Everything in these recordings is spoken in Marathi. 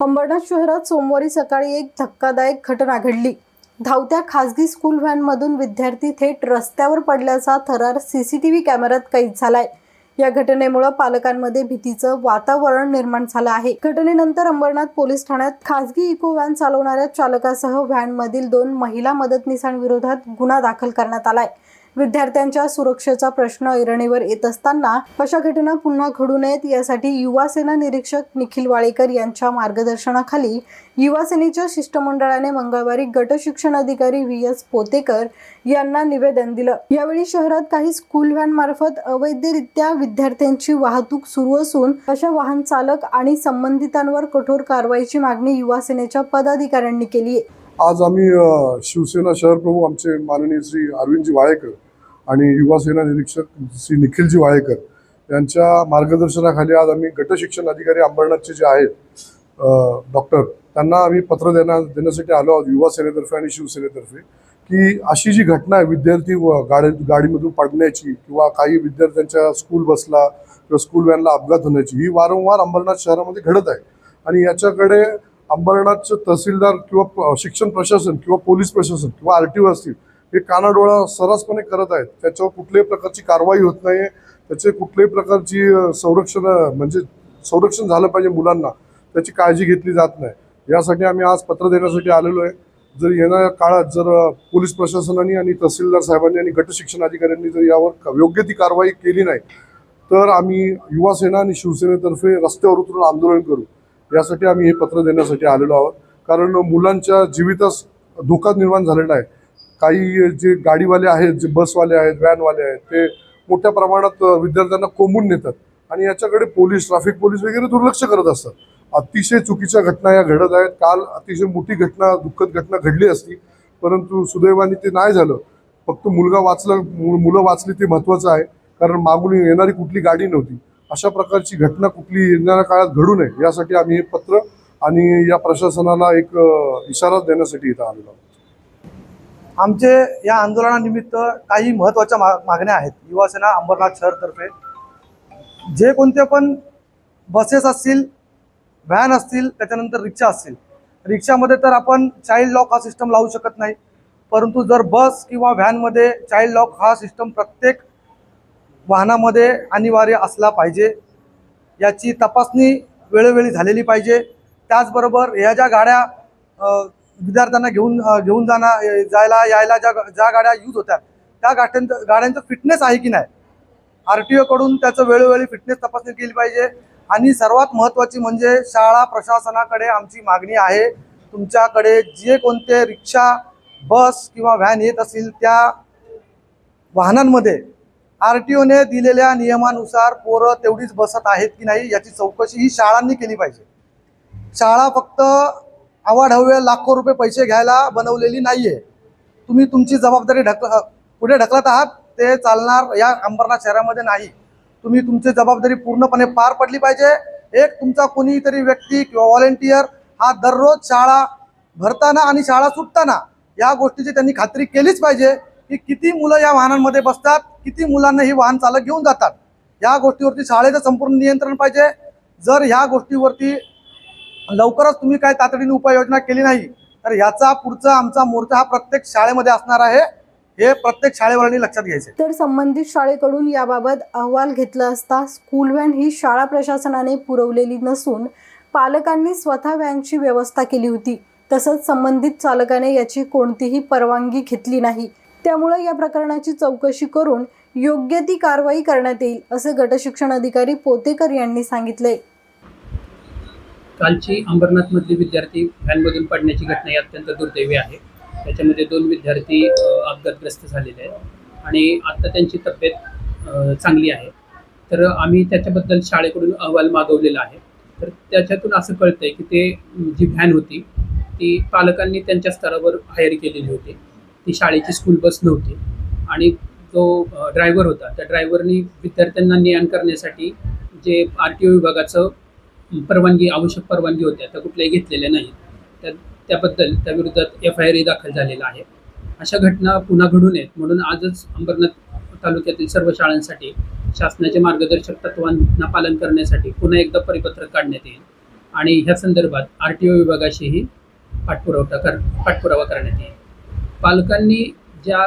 अंबरनाथ शहरात सोमवारी सकाळी एक धक्कादायक घटना घडली. धावत्या खासगी स्कूल व्हॅनमधून विद्यार्थी थेट रस्त्यावर पडल्याचा थरार सीसीटीव्ही कॅमेऱ्यात कैद झालाय. या घटनेमुळे पालकांमध्ये भीतीचं वातावरण निर्माण झालं आहे. घटनेनंतर अंबरनाथ पोलीस ठाण्यात खासगी इको व्हॅन चालवणाऱ्या चालकासह व्हॅनमधील दोन महिला मदतनीसांविरोधात गुन्हा दाखल करण्यात आलाय. विद्यार्थ्यांच्या सुरक्षेचा प्रश्न ऐरणीवर येत असताना अशा घटना पुन्हा घडू नयेत यासाठी युवा सेना निरीक्षक निखिल वाळेकर यांच्या मार्गदर्शनाखाली युवा सेनेच्या शिष्टमंडळाने मंगळवारी गट शिक्षण अधिकारी व्ही. एस. पोतेकर यांना निवेदन दिलं. यावेळी शहरात काही स्कूल व्हॅन मार्फत अवैधरित्या विद्यार्थ्यांची वाहतूक सुरू असून अशा वाहन चालक आणि संबंधितांवर कठोर कारवाईची मागणी युवा सेनेच्या पदाधिकाऱ्यांनी केली आहे आज आम्ही शिवसेना शहर प्रमुख आमचे माननीय श्री अरविंदजी वाळेकर आणि युवा सेना निरीक्षक श्री निखिलजी वाळेकर यांच्या मार्गदर्शनाखाली आज आम्ही गट शिक्षण अधिकारी अंबरनाथचे जे आहेत डॉक्टर त्यांना आम्ही पत्र देण्या देण्यासाठी आलो आहोत युवा सेनेतर्फे आणि शिवसेनेतर्फे की अशी जी घटना आहे विद्यार्थी व गाडी गाडीमधून पडण्याची किंवा काही विद्यार्थ्यांच्या स्कूल बसला किंवा स्कूल व्हॅनला अपघात होण्याची ही वारंवार अंबरनाथ शहरामध्ये घडत आहे. आणि याच्याकडे अंबरनाथचं तहसीलदार किंवा शिक्षण प्रशासन किंवा पोलीस प्रशासन किंवा आर टी ओ असतील हे कानाडोळा सरसपणे करत आहेत. त्याच्यावर कुठल्याही प्रकारची कारवाई होत नाही त्याचे कुठल्याही प्रकारची संरक्षण म्हणजे संरक्षण झालं पाहिजे मुलांना. त्याची काळजी घेतली जात नाही. यासाठी आम्ही आज पत्र देण्यासाठी आलेलो आहे. जर येणाऱ्या काळात जर पोलीस प्रशासनाने आणि तहसीलदार साहेबांनी आणि गट शिक्षण अधिकाऱ्यांनी जर यावर योग्य ती कारवाई केली नाही तर आम्ही युवा सेना आणि शिवसेनेतर्फे रस्त्यावर उतरून आंदोलन करू. यासाठी आम्ही हे पत्र देण्यासाठी आलेलो आहोत. कारण मुलांच्या जीवितास धोका निर्माण झालेला आहे. काही जे गाडीवाले आहेत जे बसवाले आहेत व्हॅनवाले आहेत ते मोठ्या प्रमाणात विद्यार्थ्यांना कोंबून नेतात. आणि याच्याकडे पोलीस ट्रॅफिक पोलीस वगैरे दुर्लक्ष करत असतात. अतिशय चुकीच्या घटना या घडत आहेत. काल अतिशय मोठी घटना दुःखद घटना घडली असती. परंतु सुदैवाने ते नाही झालं. फक्त मुलगा वाचला मु- मुलं वाचली ते महत्त्वाचं आहे. कारण मागून येणारी कुठली गाडी नव्हती. अशा प्रकारची घटना कुठली येणाऱ्या काळात घडू नये यासाठी आम्ही हे पत्र आणि या प्रशासनाला एक इशारा देण्यासाठी इथं आलेलो आहोत. आमचे या आंदोलनानिमित्त काही महत्त्वाच्या मा मागण्या आहेत. युवासेना अंबरनाथ शहरतर्फे. जे कोणते पण बसेस असतील व्हॅन असतील त्याच्यानंतर रिक्षा असतील. रिक्षामध्ये तर आपण चाइल्ड लॉक हा सिस्टम लावू शकत नाही. परंतु जर बस किंवा व्हॅनमध्ये चाइल्ड लॉक हा सिस्टम प्रत्येक वाहनामध्ये अनिवार्य असला पाहिजे याची तपासणी वेळोवेळी झालेली पाहिजे. त्याचबरोबर ह्या ज्या गाड्या विद्यार्थ्यांना घेऊन घेऊन जाणं जायला यायला ज्या ज्या गाड्या यूज होत्या त्या गाड्यांचं गाड्यांचं फिटनेस आहे की नाही? आर टी ओकडून त्याचं वेळोवेळी फिटनेस तपासणी केली पाहिजे. आणि सर्वात महत्त्वाची म्हणजे शाळा प्रशासनाकडे आमची मागणी आहे. तुमच्याकडे जे कोणते रिक्षा बस किंवा व्हॅन येत असतील त्या वाहनांमध्ये आर टी ओने दिलेल्या नियमानुसार पोरं तेवढीच बसत आहेत की नाही याची चौकशी ही शाळांनी केली पाहिजे. शाळा फक्त अवाढव्य लाखो रुपये पैसे घ्यायला बनवलेली नाहीये. तुम्ही तुमची जबाबदारी ढक पुढे ढकलत आहात ते चालणार या अंबरनाथ शहरामध्ये नाही. तुम्ही तुमची जबाबदारी पूर्णपणे पार पडली पाहिजे. एक तुमचा कोणीतरी व्यक्ती किंवा व्हॉलेंटियर हा दररोज शाळा भरताना आणि शाळा सुटताना या गोष्टीची त्यांनी खात्री केलीच पाहिजे की किती मुलं या वाहनांमध्ये बसतात किती मुलांना ही वाहन चालक घेऊन जातात. या गोष्टीवरती शाळेचं संपूर्ण नियंत्रण पाहिजे. जर ह्या गोष्टीवरती लवकरच तुम्ही काय तातडीने उपाययोजना केली नाही तर याचा पुढचा आमचा मोर्चा हा प्रत्येक शाळेमध्ये असणार आहे हे प्रत्येक शाळेवाल्यांनी लक्षात घ्यायचे तर संबंधित शाळेकडून याबाबत अहवाल घेतला असता स्कूल व्हॅन ही शाळा प्रशासनाने पुरवलेली नसून पालकांनी स्वतः व्हॅनची व्यवस्था केली होती. तसंच संबंधित चालकाने याची कोणतीही परवानगी घेतली नाही. त्यामुळे या प्रकरणाची चौकशी करून योग्य ती कारवाई करण्यात येईल असे गटशिक्षण अधिकारी पोतेकर यांनी सांगितले कालची अंबरनाथमधली विद्यार्थी व्हॅनमधून पडण्याची घटना ही अत्यंत दुर्दैवी आहे. त्याच्यामध्ये दोन विद्यार्थी अपघातग्रस्त झालेले आहेत आणि आत्ता त्यांची तब्येत चांगली आहे. तर आम्ही त्याच्याबद्दल शाळेकडून अहवाल मागवलेला आहे. तर त्याच्यातून असं कळतं आहे की ते जी व्हॅन होती ती पालकांनी त्यांच्या स्तरावर हायर केलेली होती. ती शाळेची स्कूल बस नव्हती आणि जो ड्रायव्हर होता त्या ड्रायव्हरनी विद्यार्थ्यांना ने आण करण्यासाठी जे आर टी ओ विभागाचं परवानगी आवश्यक परवानगी होत्या त्या कुठल्याही घेतलेल्या नाहीत. त्या त्याबद्दल त्या विरोधात एफ आय आरही दाखल झालेला आहे. अशा घटना पुन्हा घडू नयेत म्हणून आजच अंबरनाथ तालुक्यातील सर्व शाळांसाठी शासनाच्या मार्गदर्शक तत्वांना पालन करण्यासाठी पुन्हा एकदा परिपत्रक काढण्यात येईल. आणि ह्या संदर्भात आर टी ओ विभागाशीही पाठपुरवठा कर पाठपुरावा करण्यात येईल. पालकांनी ज्या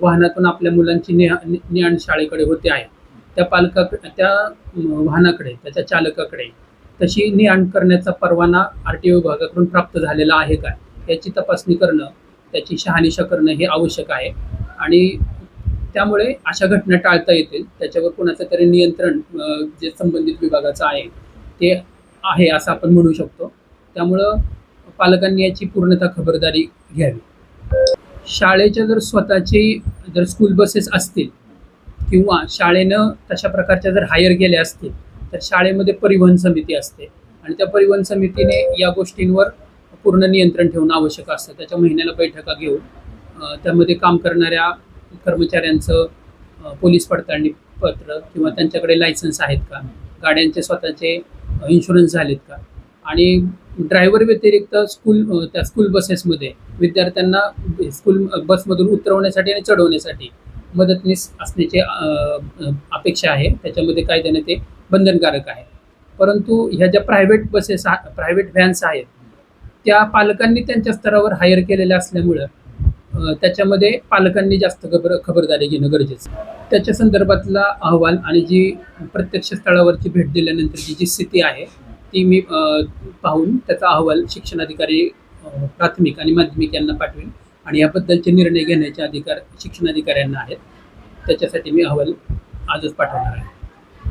वाहनातून आपल्या मुलांची ने ने शाळेकडे होते आहे त्या पालका त्या वाहनाकडे त्याच्या चालकाकडे तशी ने आण करण्याचा परवाना आर टी ओ विभागाकडून प्राप्त झालेला आहे का? याची तपासणी करणं त्याची शहानिशा करणं हे आवश्यक आहे. आणि त्यामुळे अशा घटना टाळता येतील त्याच्यावर कोणाचं तरी नियंत्रण जे संबंधित विभागाचं आहे ते आहे असं आपण म्हणू शकतो. त्यामुळं पालकांनी याची पूर्णतः खबरदारी घ्यावी. शाळेच्या जर स्वतःची जर स्कूल बसेस असतील किंवा शाळेनं तशा प्रकारच्या जर हायर गेल्या असतील तर शाळेमध्ये परिवहन समिती असते. आणि त्या परिवहन समितीने या गोष्टींवर पूर्ण नियंत्रण ठेवणं आवश्यक असतं. त्याच्या महिन्याला बैठका घेऊन त्यामध्ये काम करणाऱ्या कर्मचाऱ्यांचं पोलीस पडताळणी पत्र किंवा त्यांच्याकडे लायसन्स आहेत का? गाड्यांचे स्वतःचे इन्शुरन्स झालेत का? आणि ड्रायव्हर व्यतिरिक्त स्कूल त्या स्कूल बसेसमध्ये विद्यार्थ्यांना स्कूल बसमधून उतरवण्यासाठी आणि चढवण्यासाठी मदतनीस असण्याची अपेक्षा आहे. त्याच्यामध्ये कायद्याने ते बंधनकारक आहे परंतु ह्या ज्या प्रायव्हेट बसेस प्रायव्हेट व्हॅन्स आहेत त्या पालकांनी त्यांच्या स्तरावर हायर केलेल्या असल्यामुळं त्याच्यामध्ये पालकांनी जास्त खबर खबरदारी घेणं गरजेचं त्याच्या संदर्भातला अहवाल आणि जी प्रत्यक्ष स्थळावरची भेट दिल्यानंतरची जी स्थिती आहे ती मी पाहून त्याचा अहवाल शिक्षणाधिकारी प्राथमिक आणि माध्यमिक यांना पाठवेन. आणि याबद्दलचे निर्णय घेण्याचे अधिकार शिक्षणाधिकाऱ्यांना आहेत. त्याच्यासाठी मी अहवाल आजच पाठवणार आहे.